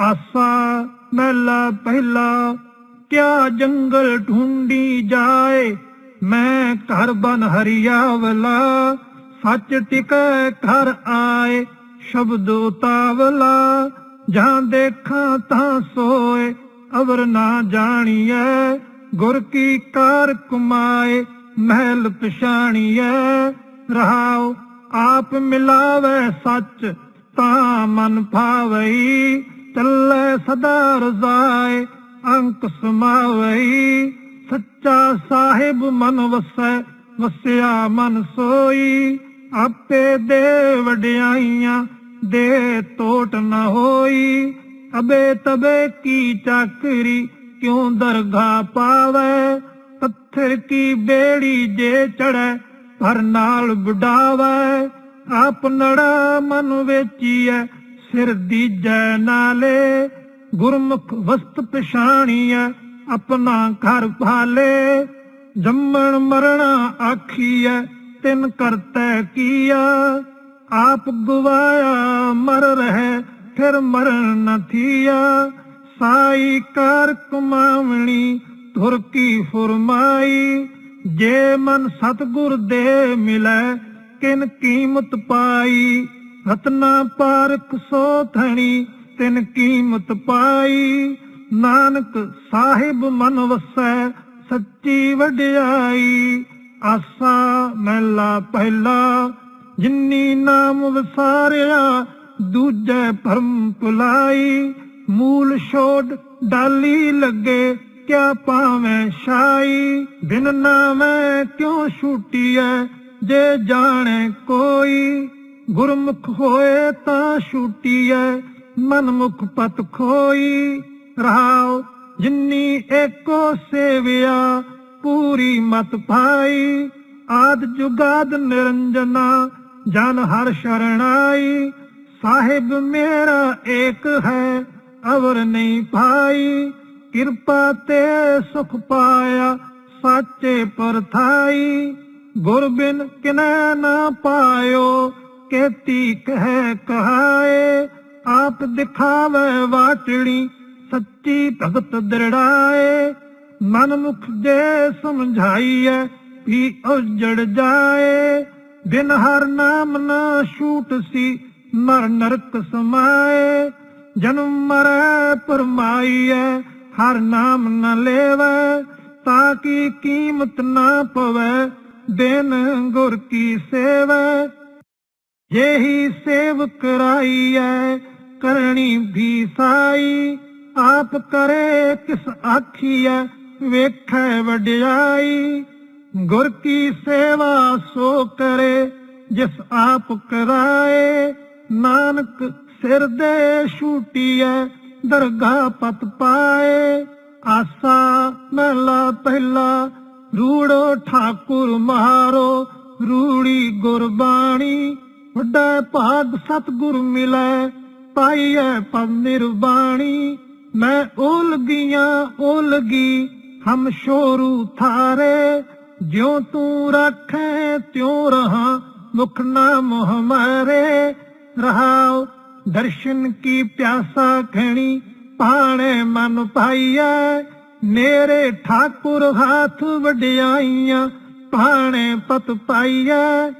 ਆਸਾ ਮਹਿਲਾ ਪਹਿਲਾ, ਕਿਆ ਜੰਗਲ ਢੂੰਡੀ ਜਾਏ? ਮੈਂ ਘਰ ਬਨ ਹਰਿਆਵਲਾ, ਸੱਚ ਟਿਕੈ ਘਰ ਆਏ, ਸ਼ਬਦ ਉਤਾਵਲਾ। ਜਾਂ ਦੇਖਾਂ ਤਾਂ ਸੋਏ, ਅਵਰ ਨਾ ਜਾਣੀਐ, ਗੁਰ ਕੀ ਕਾਰ ਕਮਾਏ, ਮਹਿਲ ਪਛਾਣੀਐ। ਰਹਾਉ, ਆਪ ਮਿਲਾਵੇ ਸੱਚ, ਤਾਂ ਮਨ ਭਾਵਈ ਚੱਲੇ ਸਦਾ ਰਜ਼ਾਏ, ਅੰਕ ਸਮਾਵਈ। ਸੱਚਾ ਸਾਹਿਬ ਮਨ ਵਸੈ, ਵਸਿਆ ਮਨ ਸੋਈ। ਆਪੇ ਦੇ ਵਡਿਆਈਆਂ, ਦੇ ਟੋਟ ਨ ਹੋਈ। ਅਬੇ ਤਬੇ ਕੀ ਚਾਕਰੀ, ਕਿਉਂ ਦਰਗਾ ਪਾਵੇ? ਪੱਥਰ ਕੀ ਬੇੜੀ ਜੇ ਚੜੈ ਪਰ ਨਾਲ ਬੁਡਾਵੇ ਆਪ ਨੜਾ ਮਨ ਵੇਚੀਐ ਸਿਰ ਦੀਜੈ ਨਾਲੇ ਗੁਰਮੁਖ ਵਸਤ ਪਛਾਣੀਐ, ਆਪਣਾ ਘਰ ਭਾਲੇ। ਜੰਮਣ ਮਰਣਾ ਆਖੀਐ, ਤਿਨ ਕਰਤੈ ਕੀਆ ਆਪ ਗਵਾਇਆ ਮਰ ਰਹਿ, ਫਿਰ ਮਰਨ ਨ ਥੀਆ ਸਾਈ ਕਰ ਕਮਾਵਣੀ, ਧੁਰ ਕੀ ਫਰਮਾਈ। ਜੇ ਮਨ ਸਤਗੁਰ ਦੇ ਮਿਲੈ, ਕਿਨ ਕੀਮਤ ਪਾਈ। ਰਤਨਾ ਪਾਰਕ ਸੋ ਥਣੀ, ਤਿਨ ਕੀਮਤ ਪਾਈ। ਨਾਨਕ ਸਾਹਿਬ ਮਨ ਵਸੈ, ਸੱਚੀ ਵਡਿਆਈ। ਆਸਾ ਮਹਿਲਾ ਪਹਿਲਾ, ਜਿਨੀ ਨਾਮ ਵਸਾਰਿਆ, ਦੂਜੇ ਭਰਮ ਭੁਲਾਈ। ਮੂਲ ਛੋੜ ਡਾਲੀ ਲੱਗੇ, ਕਿਆ ਪਾਵੇਂ ਸ਼ਾਈ ਬਿਨ ਨਾਮੈ ਕਿਉ ਛੂਟੀਐ, ਜੇ ਜਾਣੇ ਕੋਈ। ਗੁਰਮੁਖ ਹੋਏ ਤਾਂ ਛੂਟੀਐ, ਮਨਮੁਖ ਪਤ ਖੋਈ। ਰਹਾਉ ਜਿਨੀ ਏਕੋ ਸੇਵਿਆ, ਪੂਰੀ ਮਤ ਪਾਈ। ਆਦ ਜੁਗਾਦ ਨਿਰੰਜਨਾ, ਜਨ ਹਰ ਸ਼ਰਣਾਈ। ਸਾਹਿਬ ਮੇਰਾ ਏਕ ਹੈ, ਅਵਰ ਨਹੀਂ ਪਾਈ ਕਿਰਪਾ ਤੇ ਸੁਖ ਪਾਇਆ, ਸਾਚੇ ਪਰਥਾਈ। ਗੁਰ ਬਿਨ ਕਿਨੈ ਨਾ ਪਾਇਓ ਕੇਤੀ ਕਹਿ ਕਹਾਏ, ਆਪ ਦਿਖਾਵੇ ਵਾਟੜੀ ਸੱਚੀ ਭਗਤ ਦਰੜਾਏ। ਮਨ ਮੁਖ ਜੇ ਸਮਝਾਈਐ, ਵੀ ਉਜੜ ਜਾਏ। ਬਿਨ ਹਰ ਨਾਮ ਨਾ ਛੂਟ ਸੀ, ਮਰ ਨਰਕ ਸਮਾਏ। ਜਨਮ ਮਰੈ ਪਰਮਾਈਐ, ਹਰ ਨਾਮ ਨ ਲੈਵੈ, ਤਾਂ ਕੀ ਕੀਮਤ ਨਾ ਪਵੈ, ਦਿਨ ਗੁਰ ਕੀ ਸੇਵੈ। ਯਹੀ ਸੇਵ ਕਰਾਈਐ ਕਰਨੀ ਵੀ ਸਾਈ ਆਪ ਕਰੇ ਕਿਸ ਆਖੀਐ ਵੇਖੈ ਵਡਿਆਈ ਗੁਰ ਕੀ ਸੇਵਾ ਸੋ ਕਰੇ ਜਿਸ ਆਪ ਕਰਾਏ ਨਾਨਕ ਸਿਰ ਦੇ ਛੂਟੀਐ ਦਰਗਾਹ ਪਤ ਪਾਏ ਆਸਾ ਮਹਿਲਾ ਪਹਿਲਾ ਰੂੜੋ ਠਾਕੁਰ ਮਹਾਰੋ ਰੂੜੀ ਗੁਰਬਾਣੀ ਵੱਡਾ ਭਾਗ ਸਤਿਗੁਰ ਮਿਲੈ ਪਾਈਐ ਪਵ ਨਿਰਬਾਣੀ ਮੈਂ ਉਲਗੀਆਂ ਉਲਗੀ ਹਮ ਸ਼ੋਰੂ ਥਾਰੇ। ਜਿਉ ਤੂੰ ਰੱਖੇ, ਤਿਉ ਰਹਾ ਮੁਖ ਨਾਮ ਹਮਾਰੇ। ਰਹਾਉ ਦਰਸ਼ਨ ਕੀ ਪਿਆਸਾ ਖਣੀ ਪਾਣੇ ਮਨ ਪਾਈਐ। ਮੇਰੇ ਠਾਕੁਰ ਹਾਥ ਵਡਿਆਈਆਂ ਪਾਣੇ ਪਤ ਪਾਈਐ।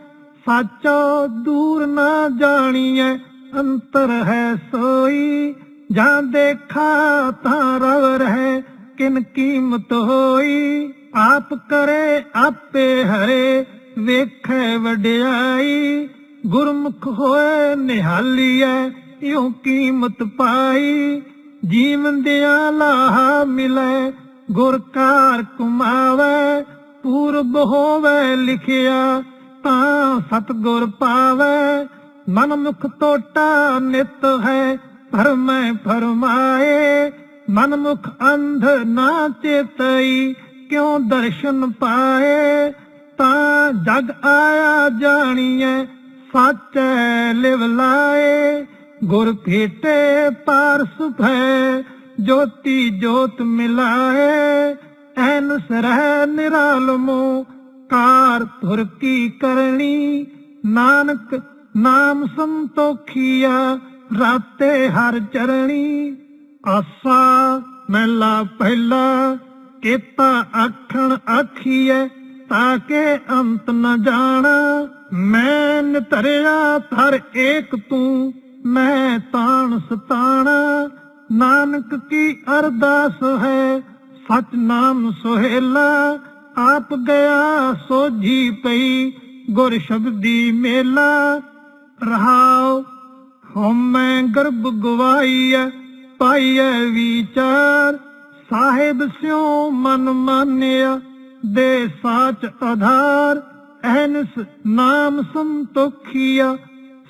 ਸਾਚੋ ਦੂਰ ਨਾ ਜਾਣੀਐ, ਅੰਤਰ ਹੈ ਸੋਈ। ਜਾਂ ਦੇਖਾ ਤਾਂ ਰਵ ਰਹਿ, ਕਿਨ ਕੀਮਤ ਹੋਈ। ਆਪ ਕਰੇ, ਆਪੇ ਹਰੇ, ਵੇਖੈ ਵਡਿਆਈ। ਗੁਰਮੁਖ ਹੋਏ ਨਿਹਾਲੀਐ, ਇਉ ਕੀਮਤ ਪਾਈ। ਜੀਵਨ ਦਿਆ ਲਾਹਾ ਮਿਲੇ ਗੁਰਕਾਰ ਕੁਮਾਵੇ ਪੂਰਬ ਹੋਵੇ ਲਿਖਿਆ। ਤਾਂ ਸਤਗੁਰ ਪਾਵੇ ਮਨ ਮੁਖ ਟੋਟਾ ਨਿਤ ਹੈ ਫਰਮੈ ਫਰਮਾਏ। ਮਨ ਮੁਖ ਅੰਧ ਨਾ ਚੇਤਈ, ਕਿਉ ਦਰਸ਼ਨ ਪਾਏ? ਤਾਂ ਜਗ ਆਇਆ ਜਾਣੀਐ, ਸਾਚੈ ਲਿਵ ਲਾਏ। ਗੁਰ ਭੇਟੇ ਪਾਰ ਸੁਭੈ ਜੋਤੀ ਜੋਤ ਮਿਲਾਏ। ਐਨ ਸਰਹ ਨਿਰਾਲਮੋ ਕਾਰ ਧੁਰ ਕੀ ਕਰਨੀ? ਨਾਨਕ ਨਾਮ ਸੰਤੋਖੀਆ, ਰਾਤੇ ਹਰ ਚਰਣੀ। ਆਸਾ ਮਹਿਲਾ ਪਹਿਲਾ, ਕੀਤਾ ਆਖਣ ਆਖੀਐ, ਤਾਂ ਕਿ ਅੰਤ ਨ ਜਾਣਾ। ਮੈਂ ਨਿਤਰਿਆ ਥਰ ਏਕ ਤੂੰ, ਮੈਂ ਤਾਣ ਸਤਾਣਾ। ਨਾਨਕ ਕੀ ਅਰਦਾਸ ਹੈ, ਸਚ ਨਾਮ ਸੁਹੇਲਾ ਆਪ ਗਿਆ ਸੋਝੀ ਪਈ ਗੁਰ ਸ਼ਬਦੀ ਮੇਲਾ। ਰਹਾਉ ਹਉਮੈ ਗਰਬ ਗਵਾਈਐ, ਪਾਈਐ ਵਿਚਾਰ। ਸਾਹਿਬ ਸਿਉ ਮਨ ਮਾਨਿਆ, ਦੇ ਸਾਚ ਆਧਾਰ। ਅਹਨਸ ਨਾਮ ਸੰਤੋਖੀਆ,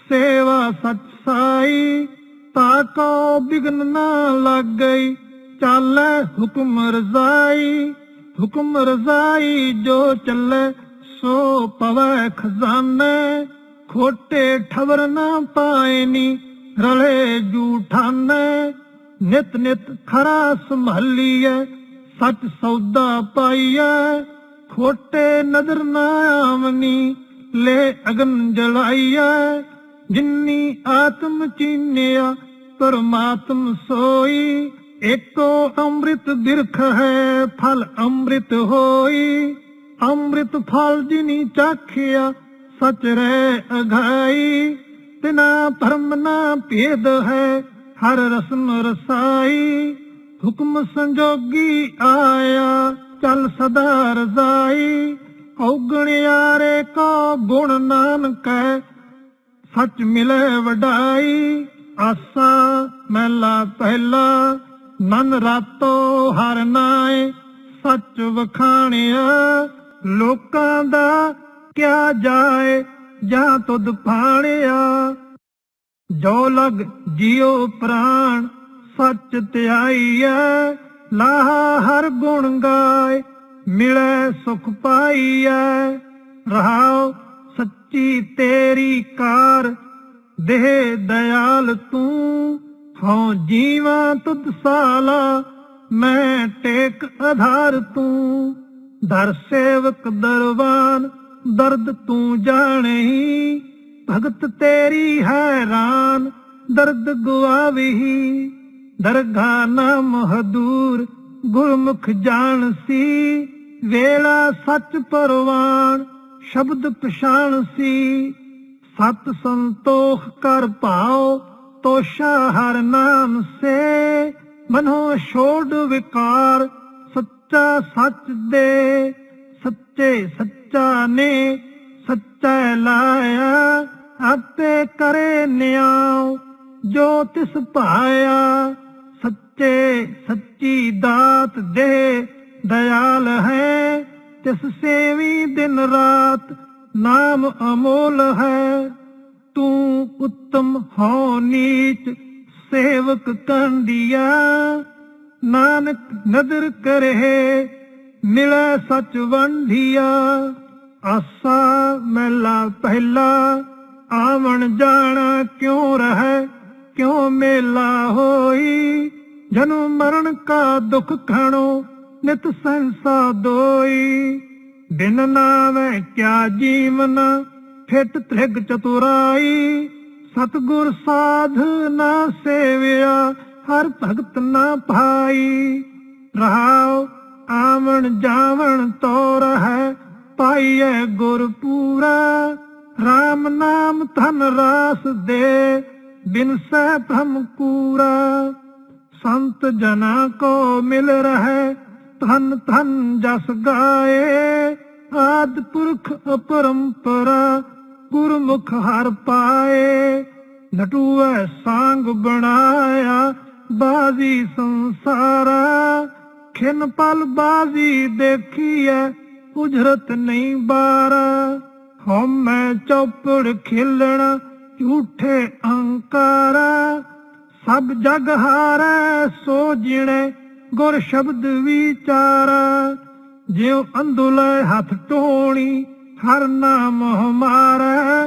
ਸੇਵਾ ਸਚ ਸਾਈ। ਤਾ ਕੋ ਬਿਗਨ ਨਾ ਲੱਗ ਗਈ ਚਾਲੈ ਹੁਕਮ ਰਜ਼ਾਈ। ਹੁਕਮ ਰਜ਼ਾਈ ਜੋ ਚੱਲੇ, ਸੋ ਪਵੈ ਖਜ਼ਾਨੇ। ਖੋਟੇ ਠਵਰ ਨਾ ਪਾਇਨੀ ਰਲੇ ਜੂਠਾਨੇ। ਨਿਤ ਨਿਤ ਖਰਾ ਸੰਭਾਲੀਐ ਸੱਚ ਸੌਦਾ ਪਾਈਐ ਖੋਟੇ ਨਦਰ ਨਾ ਆਵਨੀ, ਲੈ ਅਗਨ ਜਲਾਈਐ ਜਿੰਨੀ ਆਤਮ ਚੀਨਿਆ, ਪਰਮਾਤਮ ਸੋਈ ਏਕੋ ਅੰਮ੍ਰਿਤ ਬਿਰਖ ਹੈ, ਫਲ ਅੰਮ੍ਰਿਤ ਹੋਈ। ਅੰਮ੍ਰਿਤ ਫਲ ਜਿਨੀ ਚਾਖਿਆ, ਸਚ ਰਹਿ ਅਘਾਈ ਤਿਨਾ ਧਰਮ ਨਾ ਭੇਦ ਹੈ, ਹਰ ਰਸਮ ਰਸਾਈ। ਹੁਕਮ ਸੰਜੋਗੀ ਆਇਆ, ਚਲ ਸਦਾ ਰਜ਼ਾਈ। ਔਗਣਿਆਰੇ ਕੋ ਗੁਣ ਨਾਨਕੈ ਸੱਚ ਮਿਲੇ ਵਡਾਈ। ਆਸਾ ਮਹਿਲਾ ਪਹਿਲਾ ਮਨ ਰਾਤੋ ਹਰ ਨਾਏ, ਸੱਚ ਵਖਾਣਿਆ, ਲੋਕਾਂ ਦਾ ਕਿਆ ਜਾਏ, ਜਾਂ ਤੁਧ ਫਾਣਿਆ ਜੋ ਲਗ ਜਿਉ ਪ੍ਰਾਣ, ਸੱਚ ਧਿਆਈਐ, ਲਾਹਾ ਹਰ ਗੁਣ ਗਾਏ, ਮਿਲੇ ਸੁਖ ਪਾਈਐ। ਰਹਾਉ ਸੱਚੀ ਤੇਰੀ ਕਾਰ, ਦੇਹ ਦਇਆਲ ਤੂੰ ਹਉ ਜੀਵਾ ਤੁਧ ਸਾਲਾ, ਮੈਂ ਟੇਕ ਆਧਾਰ ਤੂੰ। ਦਰ ਸੇਵਕ ਦਰਵਾਨ ਦਰਦ ਤੂੰ ਜਾਣਹੀ ਭਗਤ ਤੇਰੀ ਹੈਰਾਨ, ਦਰਦ ਗਵਾਵਹੀ ਦਰਗਾ ਨਾਮ ਹਦੂਰ, ਗੁਰਮੁਖ ਜਾਣ ਸੀ। ਵੇਲਾ ਸੱਚ ਪਰਵਾਨ, ਸ਼ਬਦ ਪਛਾਣ ਸੀ। ਸਤ ਸੰਤੋਖ ਕਰ ਪਾਓ ਤੋਸ਼ਾ ਹਰ ਨਾਮ ਸੇ। ਮਨੋ ਛੋੜ ਵਿਕਾਰ ਸੱਚਾ ਸੱਚ ਦੇ। ਸੱਚੇ ਸੱਚਾ ਨੇ ਸੱਚਾ ਲਾਇਆ, ਆਪੇ ਕਰੇ ਨਿਆਉ ਜੋ ਤਿਸ ਭਾਇਆ, ਸੱਚੇ ਸੱਚੀ ਦਾਤ ਦੇ ਦਇਆਲ ਹੈ। ਤਿਸ ਸੇਵੀ ਦਿਨ ਰਾਤ ਨਾਮ ਅਮੋਲ ਹੈ। ਤੂੰ ਉੱਤਮ ਹੋ ਨੀਚ ਸੇਵਕ ਕੰਡੀਆ। ਨਾਨਕ ਨਦਰ ਕਰੇ ਮਿਲੈ ਸਚ ਵੰਧੀਆ ਆਸਾ ਮਹਿਲਾ ਪਹਿਲਾ, ਆਵਣ ਜਾਣਾ ਕਿਉਂ ਰਹਿ, ਕਿਉਂ ਮੇਲਾ ਹੋਈ। ਜਨਮ ਮਰਨ ਕਾ ਦੁਖ ਖਾਣੋ, ਨਿਤ ਸੰਸਾ ਦੋਈ। ਦਿਨ ਨਾਵੇਂ ਕਿਆ ਜੀਵਨ ਫਿਟ ਤ੍ਰਿਗ ਚਤੁਰਾਈ, ਸਤਗੁਰ ਸਾਧ ਨਾ ਸੇਵਿਆ, ਹਰ ਭਗਤ ਨਾ ਭਾਈ। ਰਹਾਉ ਆਵਣ ਜਾਵਣ ਤੋਰ ਹੈ ਪਾਈਐ ਗੁਰ ਪੂਰਾ। RAM ਨਾਮ ਧਨ ਰਾਸ ਦੇ, ਬਿਨ ਸਹਿ ਭਮ ਕੂਰਾ। ਸੰਤ ਜਨਾ ਕੋ ਮਿਲ ਰਹਿ, ਧਨ ਧਨ ਜਸ ਗਾਏ, ਆਦ ਪੁਰਖ ਅਪਰੰਪਰਾ। ਗੁਰਮੁਖ ਹਰ ਪਾਏ ਨਟੂਐ ਸੰਗ ਬਣਾਇਆ, ਬਾਜ਼ੀ ਸੰਸਾਰਾ। ਖਿਨ ਪਲ ਬਾਜ਼ੀ ਦੇਖੀਐ, ਉਜਰਤ ਨਹੀਂ ਬਾਰਾ। ਹਉਮੈ ਚੌਪੜ ਖਿਲਣਾ, ਝੂਠੇ ਅਹੰਕਾਰਾ। ਸਭ ਜਗ ਹਾਰੈ, ਸੋ ਜਿਣੇ ਗੁਰ ਸ਼ਬਦ ਵਿਚਾਰਾ। ਜਿਉ ਅੰਧੁਲੇ ਹੱਥ ਟੋਣੀ ਹਰ ਨਾਮ ਹਮਾਰਾ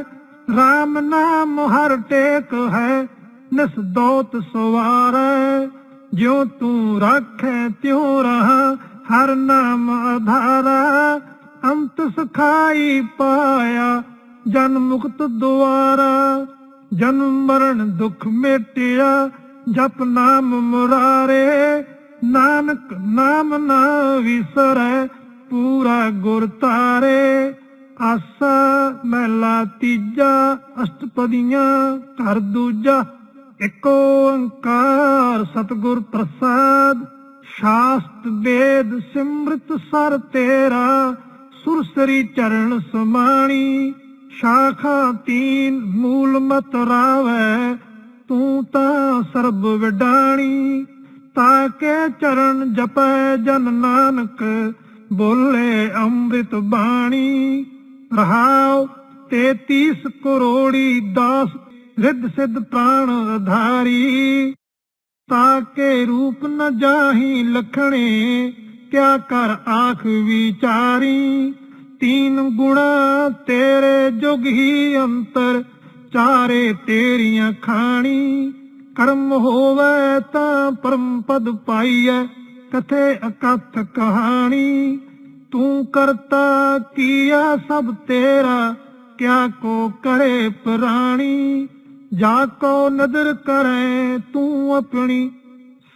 RAM ਨਾਮ ਹਰ ਟੇਕ ਹੈ, ਨਿਸ ਦੋਤ ਸਵਾਰੈ। ਜਿਉ ਤੂੰ ਰਾਖੈ ਤਿਉ ਰਹਾ, ਹਰ ਨਾਮ ਆਧਾਰਾ ਅੰਤ ਸਖਾਈ ਪਾਇਆ, ਜਨ ਮੁਕਤ ਦੁਆਰਾ। ਜਨਮ ਮਰਨ ਦੁਖ ਮਿਟਿਆ, ਜਪ ਨਾਮ ਮੁਰਾਰੇ। ਨਾਨਕ ਨਾਮ ਨਾ ਵਿਸਰੈ, ਪੂਰਾ ਗੁਰ ਤਾਰੇ। ਆਸਾ ਮਹਿਲਾ ਤੀਜਾ, ਅਸ਼ਟਪਦੀਆਂ ਘਰ ਦੂਜਾ। ਏਕ ਓੰਕਾਰ ਸਤਿਗੁਰ ਪ੍ਰਸਾਦ, ਸ਼ਾਸਤ ਵੇਦ ਸਿਮਰਤ ਸਰ ਤੇਰਾ, ਸੁਰਸਰੀ ਚਰਨ ਸਮਾਣੀ। ਸ਼ਾਖਾ ਤੀਨ ਮੂਲ ਮਤ ਰਾਵੈ, ਤੂੰ ਤਾਂ ਸਰਬ ਵਿਡਾਣੀ। ਤਾਕੇ ਚਰਨ ਜਪੈ ਜਨ ਨਾਨਕ, ਬੋਲੇ ਅੰਮ੍ਰਿਤ ਬਾਣੀ। ਰਹਾਉ 33 ਕਰੋੜੀ ਦਾਸ ਰਿੱਧ ਸਿੱਧ ਪ੍ਰਾਣ ਆਧਾਰੀ ਤਾਕੇ ਰੂਪ ਨ ਜਾਹੀ ਲਖਣੇ, ਕਿਆ ਕਰ ਆਖ ਵਿਚਾਰੀ। ਤੀਨ ਗੁਣਾ ਤੇਰੇ ਜੁਗ ਹੀ ਅੰਤਰ, ਚਾਰੇ ਤੇਰੀਆਂ ਖਾਣੀ। ਕਰਮ ਹੋਵੇ ਤਾਂ ਪਰਮ ਪਦ ਪਾਈਐ, ਕਥੇ ਅਕਥ ਕਹਾਣੀ। ਤੂੰ ਕਰਤਾ ਕੀਆ ਸਭ ਤੇਰਾ, ਕਿਆ ਕੋ ਕਰੇ ਪ੍ਰਾਣੀ? ਜਾ ਕੋ ਨਦਰ ਕਰੇ ਤੂੰ ਆਪਣੀ,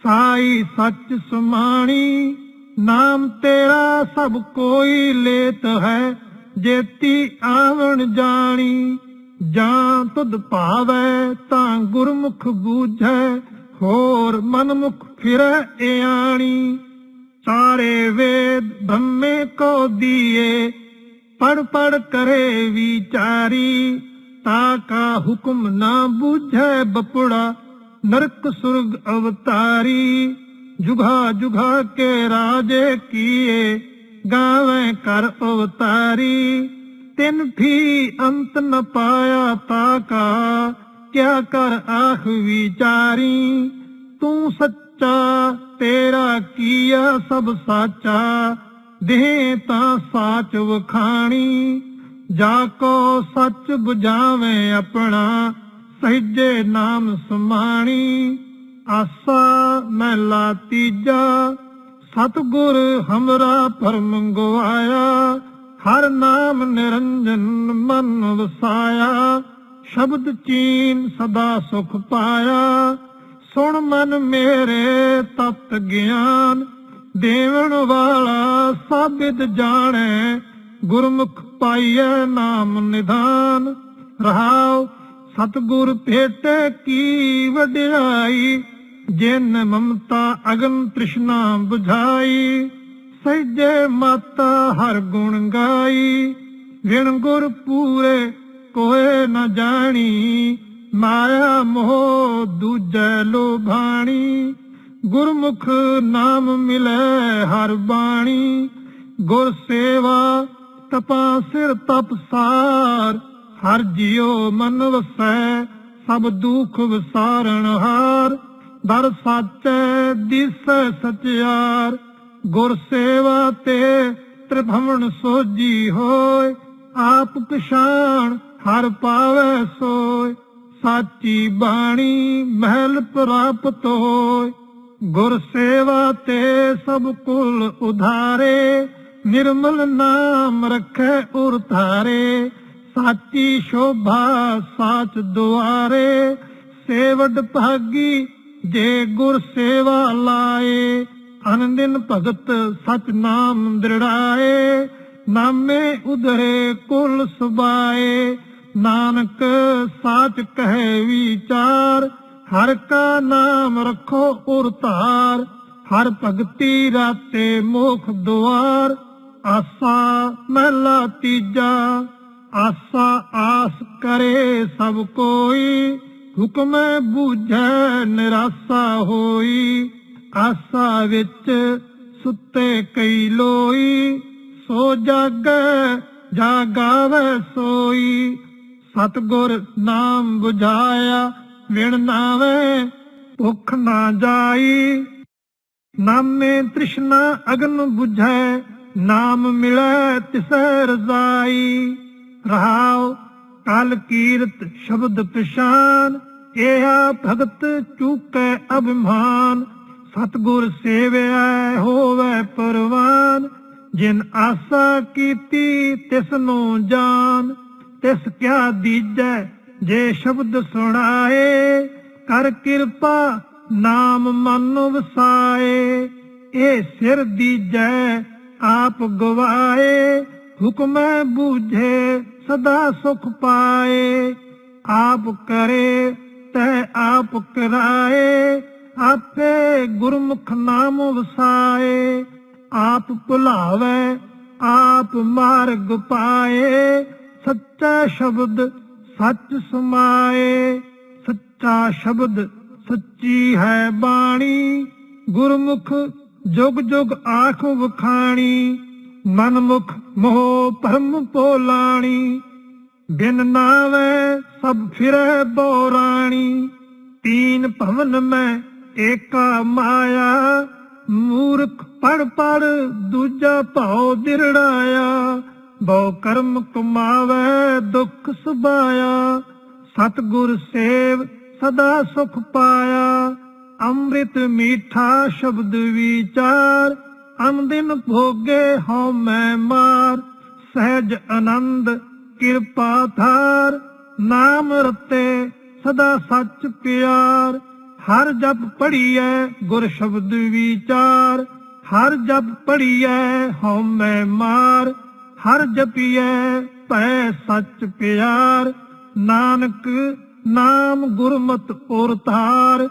ਸਾਈ ਸੱਚ ਸੁਮਾਣੀ। ਨਾਮ ਤੇਰਾ ਸਭ ਕੋਈ ਲੇਤ ਹੈ, ਜੇਤੀ ਆਵਣ ਜਾਣੀ। ਜਾਂ ਤੁਧ ਭਾਵੈ ਤਾਂ ਗੁਰਮੁਖ ਬੂਝੈ, ਹੋਰ ਮਨਮੁਖ ਫਿਰੈ ਇਆਣੀ। ਸਾਰੇ ਵੇਦ ਬ੍ਰਹਮੇ ਕੋ ਦੀਏ ਪੜ ਪੜ ਕਰੇ ਵਿਚਾਰੀ, ਤਾ ਕਾ ਹੁਕਮ ਨਾ ਬੁਝੈ ਬਪੜਾ, ਨਰਕ ਸੁਰਗ ਅਵਤਾਰੀ, ਜੁਗਾ ਜੁਗਾ ਕੇ ਰਾਜੇ ਕੀਏ, ਗਾਵੇਂ ਕਰ ਅਵਤਾਰੀ। ਤਿਨ ਵੀ ਅੰਤ ਨ ਪਾਇਆ ਤਾ ਕਾ, ਕਿਆ ਕਰ ਆਖ ਵਿਚਾਰੀ, ਤੂੰ ਸੱਚਾ ਤੇਰਾ ਕੀਆ ਸਭ ਸਾਚਾ? ਦੇਹ ਤਾਂ ਸਾਚ ਵਖਾਣੀ। ਜਾ ਕੋ ਸੱਚ 부ਝਾਵੇਂ ਆਪਣਾ, ਸਹਿਜੇ ਨਾਮ ਸਮਾਣੀ। ਆਸਾ ਮਹਿਲਾ ਤੀਜਾ, ਸਤਗੁਰ ਹਮਰਾ ਪਰਮ ਗਵਾਇਆ ਹਰ ਨਾਮ ਨਿਰੰਜਨ ਮਨ ਵਸਾਇਆ। ਸ਼ਬਦ ਚੀਨ ਸਦਾ ਸੁਖ ਪਾਇਆ। ਸੁਣ ਮਨ ਮੇਰੇ ਤਤ ਗਿਆਨ, ਦੇਵਣ ਵਾਲਾ ਸਾਬਿਤ ਜਾਣੈ, ਗੁਰਮੁਖ ਪਾਈਐ ਨਾਮ ਨਿਧਾਨ। ਰਹਾਉ, ਸਤਗੁਰ ਭੇਟੇ ਕੀ ਵਡਿਆਈ, ਜਿਨ ਮਮਤਾ ਅਗਨ ਤ੍ਰਿਸ਼ਨਾ 부ਝਾਈ ਸਹਿਜੇ ਮਾਤਾ ਹਰ ਗੁਣ ਗਾਈ, ਵਿਣ ਗੁਰ ਪੂਰੇ ਕੋਏ ਨਾ ਜਾਣੀ। ਮਾਇਆ ਮੋਹ ਦੂਜੈ ਲੋਭਾਣੀ, ਗੁਰਮੁਖ ਨਾਮ ਮਿਲੈ ਹਰ ਬਾਣੀ। ਗੁਰ ਸੇਵਾ ਤਪਾ ਸਿਰ ਤਪਸਾਰ ਹਰ ਜਿਉ ਮਨ ਵਸੈ, ਸਭ ਦੁਖ ਵਿਸਾਰਣ ਹਾਰ। ਦਰ ਸਾਚੈ ਦਿਸੈ ਸਚਿਆਰ ਗੁਰ ਸੇਵਾ ਤੇ ਤ੍ਰਿਭਵਨ ਸੋਜੀ ਹੋਏ ਆਪ ਪਛਾਣ ਹਰ ਪਾਵੈ ਸੋਏ ਸਾਚੀ ਬਾਣੀ ਮਹਿਲ ਪ੍ਰਾਪਤ ਹੋਏ। ਗੁਰ ਸੇਵਾ ਤੇ ਸਭ ਕੁਲ ਉਧਾਰੇ। ਨਿਰਮਲ ਨਾਮ ਰਖੈ ਉਰ ਧਾਰੇ। ਸਾਚੀ ਸ਼ੋਭਾ ਸਾਚ ਦੁਆਰੇ। ਸੇਵਡ ਭਾਗੀ ਜੇ ਗੁਰ ਸੇਵਾ ਲਾਏ। ਅਨੰਦਿਨ ਭਗਤ ਸਚ ਨਾਮ ਦ੍ਰਿੜਾਏ। ਨਾਮੇ ਉਧਰੇ ਕੁਲ ਸੁਬਾਏ ਨਾਨਕ ਸਾਚ ਕਹੇ ਵਿਚਾਰ, ਹਰ ਕਾ ਨਾਮ ਰੱਖੋ ਉਰ ਹਰ ਭਗਤੀ ਰਾਤੇ ਮੋਖ ਦੁਆਰ, ਆਸਾ ਮਹਿਲਾ ਤੀਜਾ, ਆਸਾ ਆਸ ਕਰੇ ਸਭ ਕੋਈ, ਹੁਕਮ ਬੂਝੈ ਨਿਰਾਸਾ ਹੋਈ, ਆਸਾ ਵਿੱਚ ਸੁੱਤੇ ਕਈ ਲੋਈ, ਸੋ ਜਾਗੈ, ਜਾਗਾਵੇ ਸੋਈ ਸਤਗੁਰ ਨਾਮ 부ਝਾਇਆ ਵਿਣ ਨਾਵੇ ਭੁੱਖ ਨਾ ਜਾਈ। ਨਾਮੇ ਤ੍ਰਿਸ਼ਨਾ ਅਗਨ 부ਝੈ ਨਾਮ ਮਿਲੈ ਤਿਸੈ ਰਜ਼ਾਈ। ਰਹਾਉ ਕਲ ਕੀਰਤ ਸ਼ਬਦ ਪਛਾਨ ਏਹਾ ਭਗਤ ਚੂਕੈ ਅਭਿਮਾਨ। ਸਤਗੁਰ ਸੇਵਿਆ ਹੋਵੇ ਪਰਵਾਨ, ਜਿਨ ਆਸਾ ਕੀਤੀ ਤਿਸ ਨੂੰ ਜਾਨ। ਤਿਸ ਕਿਆ ਦੀਜੈ, ਜੇ ਸ਼ਬਦ ਸੁਣਾਏ, ਕਰ ਕਿਰਪਾ ਨਾਮ ਮਨ ਵਸਾਏ। ਇਹ ਸਿਰ ਦੀਜੈ, ਆਪ ਗਵਾਏ, ਹੁਕਮੈ ਬੂਝੇ, ਸਦਾ ਸੁਖ ਪਾਏ। ਆਪ ਕਰੇ, ਤੈ ਆਪ ਕਰਾਏ, ਆਪੇ ਗੁਰਮੁਖ ਨਾਮ ਵਸਾਏ। ਆਪ ਭੁਲਾਵੇ, ਆਪ ਮਾਰਗ ਪਾਏ ਸੱਚਾ ਸ਼ਬਦ ਸੱਚ ਸਮਾਏ, ਸੱਚਾ ਸ਼ਬਦ ਸੱਚੀ ਹੈ ਬਾਣੀ। ਗੁਰਮੁਖ ਜੁਗ ਜੁਗ ਆਖ ਵਖਾਣੀ, ਮਨਮੁਖ ਮੋਹ ਭਰਮ ਪੋਲਾਣੀ। ਬਿਨ ਨਾਵੇ ਸਭ ਫਿਰੈ ਬੋਰਾਣੀ, ਤੀਨ ਭਵਨ ਮੈਂ ਏਕਾ ਮਾਇਆ। ਮੂਰਖ ਪੜ ਪੜ ਦੂਜਾ ਭਾਉ ਦਿਰੜਾਇਆ ਬਹੁ ਕਰਮ ਕਮਾਵੇ ਦੁੱਖ ਸੁਭਾਇਆ, ਸਤਗੁਰ ਸੇਵ ਸਦਾ ਸੁਖ ਪਾਇਆ। ਅੰਮ੍ਰਿਤ ਮੀਠਾ ਸ਼ਬਦ ਵਿਚਾਰ ਅਨੰਦਿਨ ਭੋਗੇ ਹਉ ਮੈਂ ਮਾਰ। ਸਹਿਜ ਆਨੰਦ ਕਿਰਪਾ ਥਾਰ ਨਾਮ ਰਤੇ ਸਦਾ ਸੱਚ ਪਿਆਰ। ਹਰ ਜਪ ਪੜੀਐ ਗੁਰ ਸ਼ਬਦ ਵਿਚਾਰ, ਹਰ ਜਪ ਪੜੀਐ ਹਉ ਮੈਂ ਮਾਰ। ਹਰ ਜਪੀਐ ਭੈ ਸੱਚ ਪਿਆਰ। ਨਾਨਕ ਨਾਮ ਗੁਰਮਤਿ ਪੁਰ ਧਾਰ।